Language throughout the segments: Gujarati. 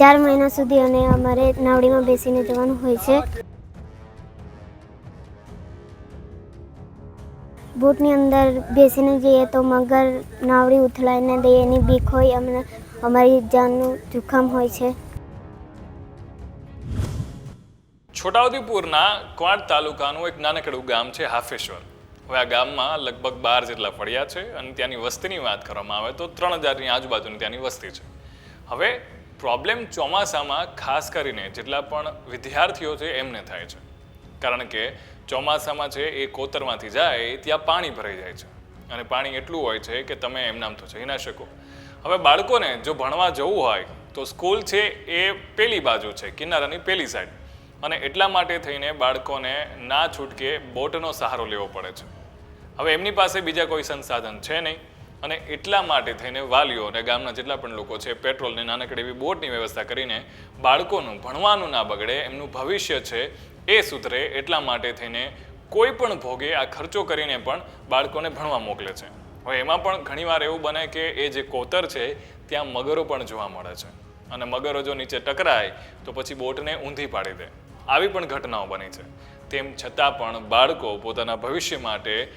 ચાર મહિના સુધી અને અમારે નાવડીમાં બેસીને જવાનું હોય છે. બોટની અંદર બેસીને જઈએ તો મગર નાવડી ઉથલાઈને દે એની બીક હોય, અમને અમારી જાનનું જોખમ હોય છે. છોટાઉદેપુરના ક્વાંટ તાલુકાનું એક નાનકડું ગામ છે હાફેશ્વર. હવે આ ગામમાં લગભગ બાર જેટલા ફળિયા છે અને ત્યાંની વસ્તીની વાત કરવામાં આવે તો ત્રણ હજારની આજુબાજુની ત્યાંની વસ્તી છે. હવે પ્રોબ્લેમ ચોમાસામાં ખાસ કરીને જેટલા પણ વિદ્યાર્થીઓ છે, એમને થાય છે. કારણ કે ચોમાસામાં છે, એ કોતરમાંથી જાય, ત્યાં પાણી ભરાઈ જાય છે. અને પાણી એટલું હોય છે કે તમે એમનામ તો જઈ ના શકો. હવે બાળકોને જો ભણવા જવું હોય, તો સ્કૂલ છે, એ પેલી બાજુ છે, કિનારાની પેલી સાઈડ અને એટલા માટે થઈને બાળકોને ના છૂટકે બોટનો સહારો લેવો પડે છે. હવે એમની પાસે બીજા કોઈ સંસાધન છે નહીં. અને એટલા માટે થઈને વાલીઓ અને ગામના જેટલા પણ લોકો છે પેટ્રોલની નાનકડી એવી બોટની વ્યવસ્થા કરીને બાળકોનું ભણવાનું ના બગડે, એમનું ભવિષ્ય છે એ સુધરે એટલા માટે થઈને કોઈ પણ ભોગે આ ખર્ચો કરીને પણ બાળકોને ભણવા મોકલે છે. હવે એમાં પણ ઘણીવાર એવું બને કે એ જે કોતર છે, ત્યાં મગરો પણ જોવા મળે છે. અને મગરો જો નીચે ટકરાય, તો પછી બોટને ઊંધી પાડી દે. આવી પણ ઘટનાઓ બની છે. તેમ છતાં પણ બાળકો પોતાના ભવિષ્ય માટે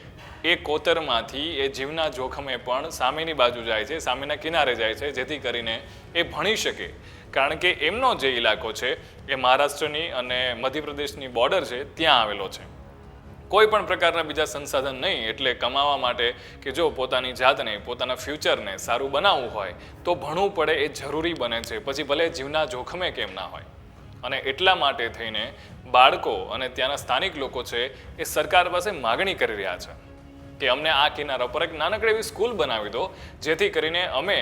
એ કોતરમાંથી એ જીવના જોખમે પણ સામેની બાજુ જાય છે, સામેના કિનારે જાય છે, જેથી કરીને એ ભણી શકે. કારણ કે એમનો જે ઇલાકો છે, એ મહારાષ્ટ્રની અને મધ્યપ્રદેશની બોર્ડર છે, ત્યાં આવેલો છે. કોઈ પણ પ્રકારના બીજા સંસાધન નહીં, એટલે કમાવા માટે કે જો પોતાની જાતને, પોતાના ફ્યુચરને સારું બનાવવું હોય, તો ભણવું પડે એ જરૂરી બને છે. પછી ભલે જીવના જોખમે કેમ ના હોય. અને એટલા માટે થઈને બાળકો અને ત્યાંના સ્થાનિક લોકો છે, એ સરકાર પાસે માગણી કરી રહ્યા છે. કે અમને આ કિનારા પર એક નાનકડી એવી સ્કૂલ બનાવી દો, જેથી કરીને અમે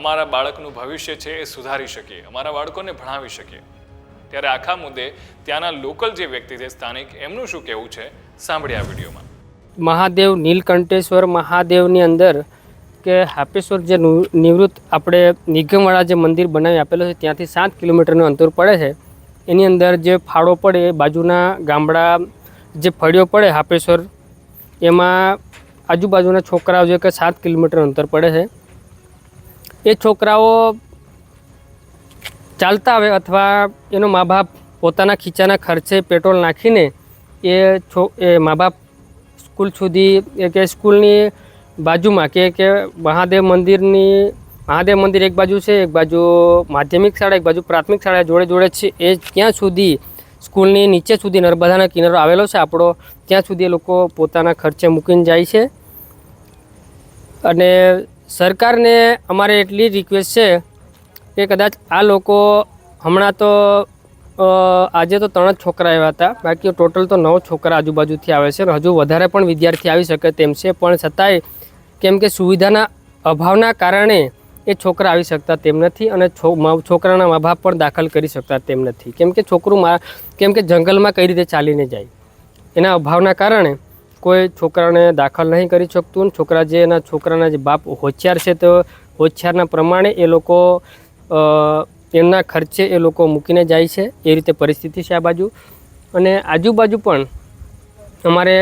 અમારા બાળકનું ભવિષ્ય છે એ સુધારી શકીએ, અમારા બાળકોને ભણાવી શકીએ. ત્યારે આખા મુદ્દે ત્યાંના લોકલ જે વ્યક્તિ છે, સ્થાનિક, એમનું શું કહેવું છે સાંભળ્યા આ વિડીયોમાં. મહાદેવ નીલકંઠેશ્વર મહાદેવની અંદર કે હાપેશ્વર જે નિવૃત્ત આપણે નિગમવાળા જે મંદિર બનાવી આપેલું છે, ત્યાંથી સાત કિલોમીટરનું અંતર પડે છે. એની અંદર જે ફાળો પડે એ બાજુના ગામડા જે ફળિયો પડે હાપેશ્વર, એમાં આજુબાજુના છોકરાઓ જે કે સાત કિલોમીટર અંતર પડે છે, એ છોકરાઓ ચાલતા આવે અથવા એનો મા બાપ પોતાના ખીચાના ખર્ચે પેટ્રોલ નાખીને એ છો, એ મા બાપ સ્કૂલ સુધી કે સ્કૂલની બાજુમાં કે કે મહાદેવ મંદિરની, મહાદેવ મંદિર એક બાજુ છે, એક બાજુ માધ્યમિક શાળા, એક બાજુ પ્રાથમિક શાળા જોડે જોડે છે, એ ત્યાં સુધી સ્કૂલની નીચે સુધી નર્મદાના કિનારો આવેલો છે. આપણો ત્યાં સુધી એ લોકો પોતાના ખર્ચે મૂકીને જાય છે. અને સરકારને અમારે એટલી રિક્વેસ્ટ છે કે કદાચ આ લોકો હમણાં તો આજે તો ત્રણ જ છોકરા આવ્યા હતા. બાકી ટોટલ તો નવ છોકરા આજુબાજુથી આવે છે હજુ વધારે પણ વિદ્યાર્થી આવી શકે તેમ છે. પણ છતાંય કેમ કે સુવિધાના અભાવના કારણે એ છોકરા આવી શકતા તેમ નથી અને છોકરાના મા બાપ પણ દાખલ કરી શકતા તેમ નથી. કેમ કે છોકરું મા કેમ કે જંગલમાં કઈ રીતે ચાલીને જાય? એના અભાવના કારણે કોઈ છોકરાને દાખલ નહીં કરી શકતું છોકરા જે એના છોકરાના જે બાપ હોશિયાર છે તો હોશિયારના પ્રમાણે એ લોકો એમના ખર્ચે એ લોકો મૂકીને જાય છે. એ રીતે પરિસ્થિતિ છે આ બાજુ. અને આજુબાજુ પણ અમારે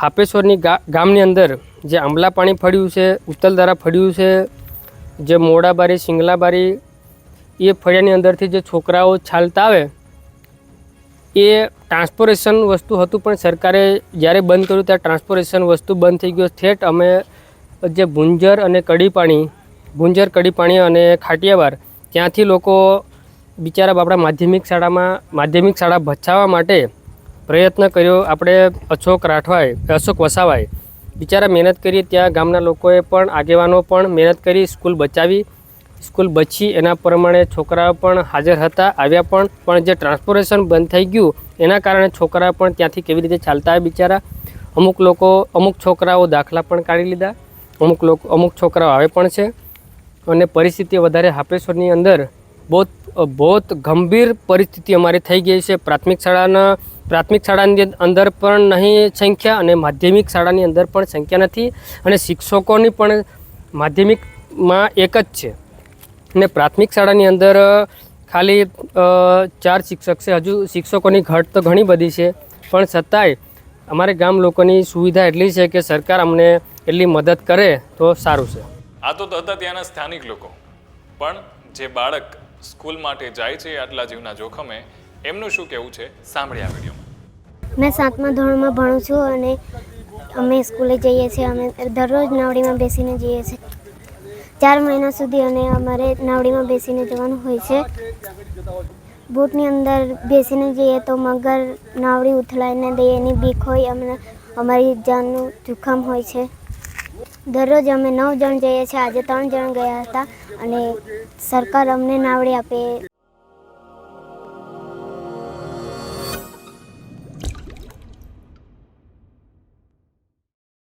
હાપેશ્વરની ગામની અંદર જે આંબલા પાણી ફળ્યું છે, ઉત્તલધારા ફળ્યું છે જે મોડાબારી, સિંગલાબારી, એ ફળિયાની અંદરથી જે છોકરાઓ ચાલતા આવે, એ ટ્રાન્સપોરેશન વસ્તુ હતું, પણ સરકારે જ્યારે બંધ કર્યું ત્યારે ટ્રાન્સપોરેશન વસ્તુ બંધ થઈ ગયો. ઠેઠ અમે જે ભુંજર અને કડી પાણી ભૂંજર કડી પાણી અને ખાટિયાવાર ત્યાંથી લોકો બિચારા આપણા માધ્યમિક શાળામાં, માધ્યમિક શાળા બચાવવા માટે પ્રયત્ન કર્યો. આપણે અશોક રાઠવાએ, અશોક વસાવાએ બિચારા મહેનત કરી ત્યાં ગામના લોકોએ પણ, આગેવાનો પણ મહેનત કરી, સ્કૂલ બચાવી. સ્કૂલ બચી, એના પ્રમાણે છોકરાઓ પણ હાજર હતા, આવ્યા પણ. પણ જે ટ્રાન્સપોર્ટેશન બંધ થઈ ગયું, એના કારણે છોકરાઓ પણ ત્યાંથી કેવી રીતે ચાલતા બિચારા? અમુક લોકો, અમુક છોકરાઓ દાખલા પણ કાઢી લીધા. અમુક લોકો, અમુક છોકરાઓ આવે પણ છે. અને પરિસ્થિતિ વધારે હાપેશ્વરની અંદર બહુ બહુ ગંભીર પરિસ્થિતિ અમારી થઈ ગઈ છે. પ્રાથમિક શાળાના પ્રાથમિક શાળાની અંદર પણ નહીં સંખ્યા અને માધ્યમિક શાળાની અંદર પણ સંખ્યા નથી અને શિક્ષકોની પણ માધ્યમિકમાં એક જ છે. અને પ્રાથમિક શાળાની અંદર ખાલી ચાર શિક્ષક છે. હજુ શિક્ષકોની ઘટ તો ઘણી બધી છે, પણ છતાંય અમારે ગામ લોકોની સુવિધા એટલી છે કે સરકાર અમને એટલી મદદ કરે તો સારું છે. આ તો હતા ત્યાંના સ્થાનિક લોકો. પણ જે બાળક સ્કૂલ માટે જાય છે આટલા જીવના જોખમે એમનું શું કહેવું છે? સાંભળ્યા વિડીયોમાં. મેં સાતમા ધોરણમાં ભણું છું અને અમે સ્કૂલે જઈએ છીએ. અમે દરરોજ નાવડીમાં બેસીને જઈએ છીએ. ચાર મહિના સુધી અને અમારે નાવડીમાં બેસીને જવાનું હોય છે. બોટની અંદર બેસીને જઈએ તો મગર નાવડી ઉથલાઈને દે એની બીક હોય, અમને અમારી જાનનું જોખમ હોય છે. દરરોજ અમે નવ જણ જઈએ છીએ. આજે ત્રણ જણ ગયા હતા અને સરકાર અમને નાવડી આપે